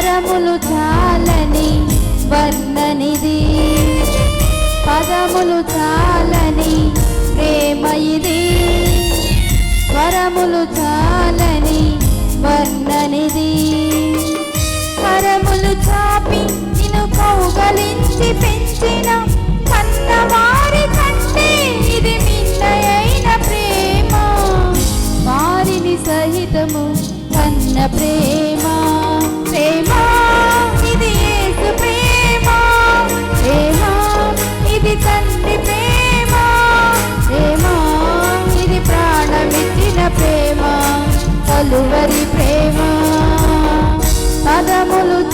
స్వరములు చాలని వర్ణనిది. పదములు చాలని ప్రేమ ఇది స్వరములు చాలని వర్ణనిది. స్వరములు చాపి నిను కౌగలించి పెంచిన కన్నవా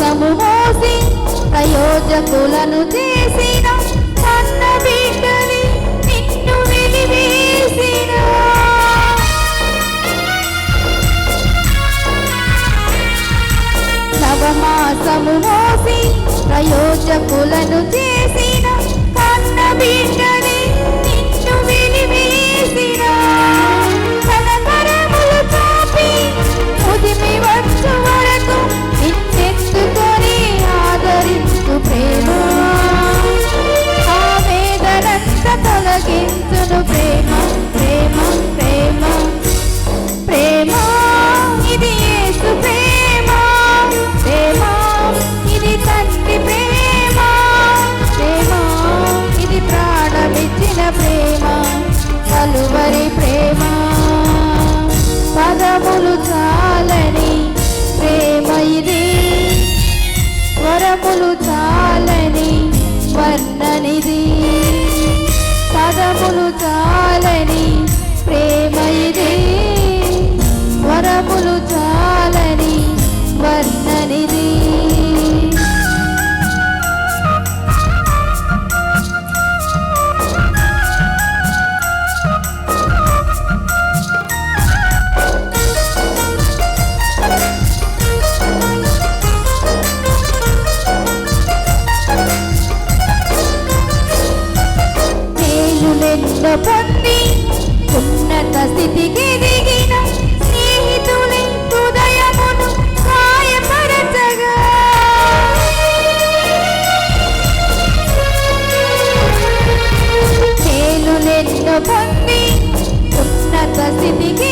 ముఖము మోసి ప్రయోజకులను చేసిన కన్న బిడ్డని నిన్ను వెలివేసిన. నవమాసము మోసి ప్రయోజకులను చేసిన బిడ్డ Baby, you.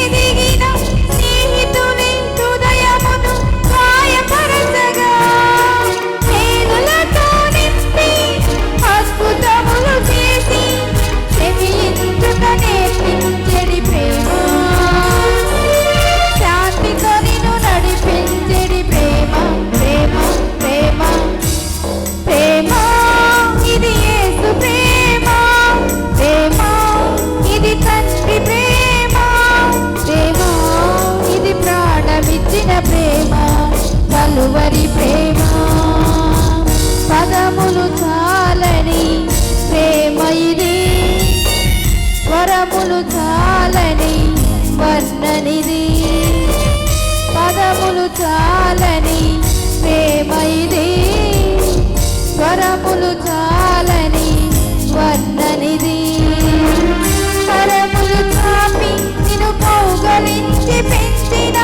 దండనిది పదములు చాలని ప్రేమైది. స్వరములు చాలని వర్ణనిది. స్వరములు చాపి నిన్ను కౌగలించి పెంచిన.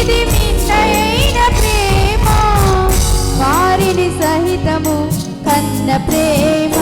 ఇది మిన్నైన ప్రేమ. వారిని సహితము కన్న ప్రేమ.